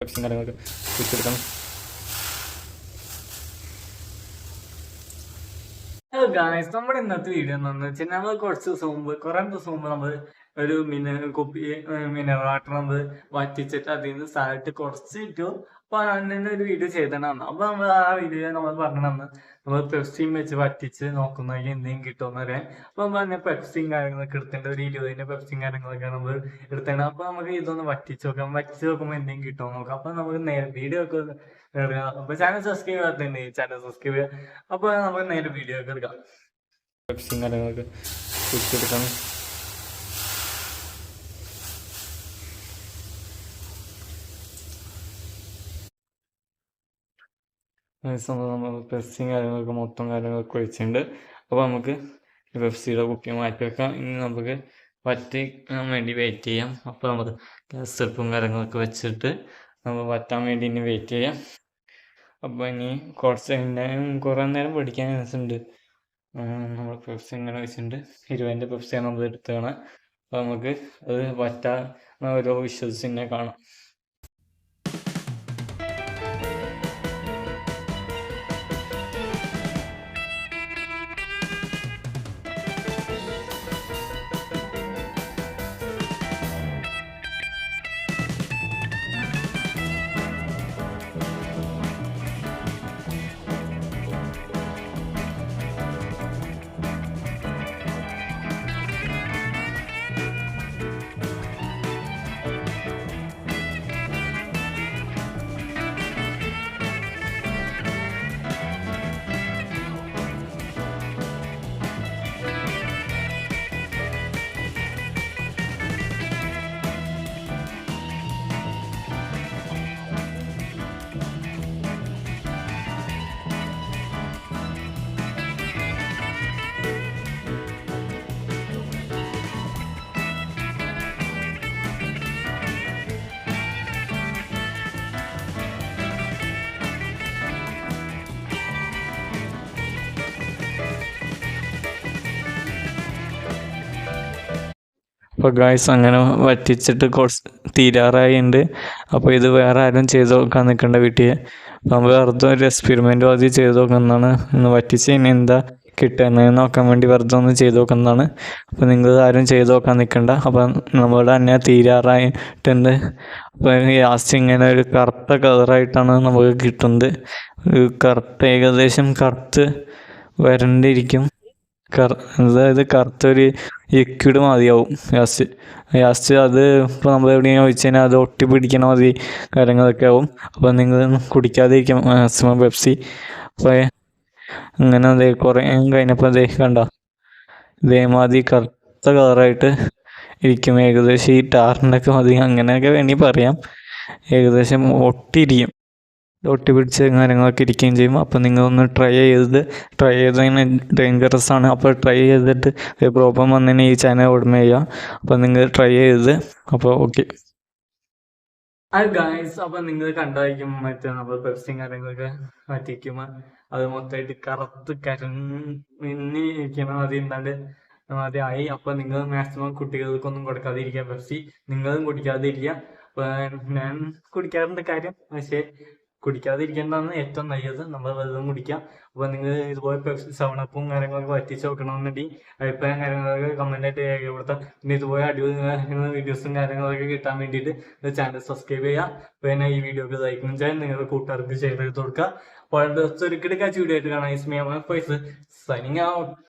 പെപ്സും കാര്യങ്ങളൊക്കെ കുടിച്ചെടുക്കണം hello guys നമ്മുടെ ഇന്നത്തെ വീഡിയോ എന്ന് വെച്ചാൽ നമ്മൾ കുറച്ച് ദിവസം മുമ്പ് കുറേ ദിവസം മുമ്പ് നമ്മൾ ഒരു മിനറൽ കുപ്പി മിനറൽ വാട്ടർ നമ്മൾ വറ്റിച്ചിട്ട് അതിൽ നിന്ന് സാലിട്ട് കുറച്ച് ഇട്ടു. അപ്പൊ അങ്ങനെ ഒരു വീഡിയോ ചെയ്തതാണ് അപ്പൊ നമ്മൾ ആ വീഡിയോ നമ്മൾ പറഞ്ഞതാണ് നമ്മൾ പെപ്സിയും വെച്ച് വറ്റിച്ച് നോക്കുന്നതിൽ എന്തെങ്കിലും കിട്ടുമെന്ന് പറയാം അപ്പൊ തന്നെ പെപ്സിയും കാര്യങ്ങളൊക്കെ എടുത്തേണ്ട ഒരു ഇരുപതിന്റെ പെപ്സിയും കാര്യങ്ങളൊക്കെ നമ്മൾ എടുത്തേണ്ട അപ്പൊ നമുക്ക് ഇതൊന്ന് വറ്റിച്ച് നോക്കാം. വറ്റിച്ച് നോക്കുമ്പോൾ എന്തെങ്കിലും കിട്ടുമോ നോക്കാം. അപ്പൊ നമുക്ക് നേരെ വീഡിയോ ഒക്കെ അപ്പൊ ചാനൽ സബ്സ്ക്രൈബ് ചെയ്യാത്തന്നെ ചാനൽ സബ്സ്ക്രൈബ് ചെയ്യാം. അപ്പൊ നമുക്ക് നേരെ വീഡിയോ ഒക്കെ എടുക്കാം. പെപ്സിയും കാര്യങ്ങളൊക്കെ കുടിച്ചെടുക്കണം നമ്മൾ പ്രസ്സിങ് കാര്യങ്ങളൊക്കെ മൊത്തം കാര്യങ്ങളൊക്കെ ഒഴിച്ചിട്ടുണ്ട് അപ്പോൾ നമുക്ക് പെപ്സിയുടെ കുപ്പി മാറ്റി വെക്കാം. ഇനി നമുക്ക് വറ്റി വേണ്ടി വെയിറ്റ് ചെയ്യാം. അപ്പോൾ നമുക്ക് ഗ്യാസ് അടുപ്പും കാര്യങ്ങളൊക്കെ വെച്ചിട്ട് നമ്മൾ വറ്റാൻ വേണ്ടി ഇനി വെയിറ്റ് ചെയ്യാം. അപ്പോൾ ഇനി കുറച്ച് കുറേ നേരം പിടിക്കാൻ ഉണ്ട്. നമ്മൾ പെപ്സി ഇങ്ങനെ വെച്ചിട്ടുണ്ട്. ഇരുപതിന്റെ പെപ്സിയാണ് നമ്മൾ എടുത്തതാണ് അപ്പോൾ നമുക്ക് അത് വറ്റാൻ ഓരോ വിശ്വസിച്ച് തന്നെ കാണാം. അപ്പോൾ ഗായ്സ് അങ്ങനെ വറ്റിച്ചിട്ട് കുറച്ച് ഉണ്ട് അപ്പോൾ ഇത് വേറെ ആരും ചെയ്ത് നോക്കാൻ നിൽക്കേണ്ട വീട്ടിൽ നമ്മൾ വെറുതെ ഒരു എക്സ്പെരിമെന്റ് ആദ്യം ചെയ്ത് നോക്കുന്നതാണ്. ഒന്ന് വറ്റിച്ച് ഇനി എന്താ കിട്ടുന്നത് നോക്കാൻ വേണ്ടി വെറുതെ ഒന്ന് ചെയ്ത് നോക്കുന്നതാണ്. അപ്പോൾ നിങ്ങൾ ആരും ചെയ്ത് നോക്കാൻ നിൽക്കണ്ട അപ്പോൾ നമ്മളുടെ തന്നെ തീരാറായിട്ടുണ്ട്. അപ്പോൾ ലാസ്റ്റ് ഇങ്ങനെ ഒരു കറുത്ത കളറായിട്ടാണ് നമുക്ക് കിട്ടുന്നത്. കറുത്ത ഏകദേശം കറുത്ത് വരണ്ടിരിക്കും. കർ അതായത് കറുത്തൊരു ലിക്വിഡ് മതിയാവും. ലാസ്റ്റ് ലാസ്റ്റ് അത് ഇപ്പോൾ നമ്മൾ എവിടെയെങ്കിലും ഒഴിച്ച് കഴിഞ്ഞാൽ അത് ഒട്ടി പിടിക്കണ മതി കാര്യങ്ങളൊക്കെ ആവും. അപ്പോൾ നിങ്ങൾ കുടിക്കാതിരിക്കും മാക്സിമം പെപ്സി. അപ്പോൾ അങ്ങനെ അതേ കുറേ കഴിഞ്ഞപ്പോൾ അതേ കണ്ട? ഇതേമാതിരി കറുത്ത കളറായിട്ട് ഇരിക്കും. ഏകദേശം ഈ ടാറിന്റെ ഒക്കെ മതി അങ്ങനെയൊക്കെ വേണമെങ്കിൽ പറയാം. ഏകദേശം ഒട്ടിയിരിക്കും ഒട്ടി പിടിച്ച് കാര്യങ്ങളൊക്കെ ഇരിക്കുകയും ചെയ്യും. അപ്പോൾ നിങ്ങളൊന്ന് ട്രൈ ചെയ്ത് ട്രൈ ചെയ്ത് കഴിഞ്ഞാൽ ഡേഞ്ചറസ് ആണ്. അപ്പോൾ ട്രൈ ചെയ്തിട്ട് ഒരു പ്രോബ്ലം വന്നതിന് ഈ ചാനൽ ഉടമ ചെയ്യുക. അപ്പോൾ നിങ്ങൾ ട്രൈ ചെയ്ത് അപ്പോൾ ഓക്കെ അത് ഗായ്സ് അപ്പൊ നിങ്ങൾ കണ്ടായിരിക്കും മറ്റേ നമ്മൾ പെപ്സിയും കാര്യങ്ങളൊക്കെ വറ്റിക്കുമ്പോൾ അത് മൊത്തമായിട്ട് കറുത്ത് കരഞ്ഞി ഇരിക്കണം അത് എന്താണ്ട് മതി ആയി. അപ്പൊ നിങ്ങൾ മാക്സിമം കുട്ടികൾക്കൊന്നും കൊടുക്കാതിരിക്കുക പെപ്സി നിങ്ങളും കുടിക്കാതിരിക്കുക. ഞാൻ കുടിക്കാറുണ്ട് കാര്യം. പക്ഷേ കുടിക്കാതിരിക്കേണ്ടതാണ് ഏറ്റവും നല്ലത്. നമ്മൾ വെള്ളം കുടിക്കുക അപ്പോൾ നിങ്ങൾ ഇതുപോലെ പെപ്സി സെവനപ്പും കാര്യങ്ങളൊക്കെ വറ്റിച്ച് നോക്കണമെന്നുണ്ടെങ്കിൽ അഭിപ്രായം കാര്യങ്ങളൊക്കെ കമന്റ് ആയിട്ട് രേഖപ്പെടുത്താം. പിന്നെ ഇതുപോലെ അടിപൊളി വീഡിയോസും കാര്യങ്ങളൊക്കെ കിട്ടാൻ വേണ്ടിയിട്ട് ചാനൽ സബ്സ്ക്രൈബ് ചെയ്യുക. പിന്നെ ഈ വീഡിയോ ഒക്കെ ലൈക്കും ചെയ്യാൻ നിങ്ങളുടെ കൂട്ടുകാർക്ക് ഷെയർ ചെയ്ത് കൊടുക്കുക. അപ്പോൾ ഒരിക്കലും കിടക്കാച്ച വീഡിയോ ആയിട്ട് കാണാം. ഇസ്മിയ പൈസ സൈനിങ് ഔട്ട്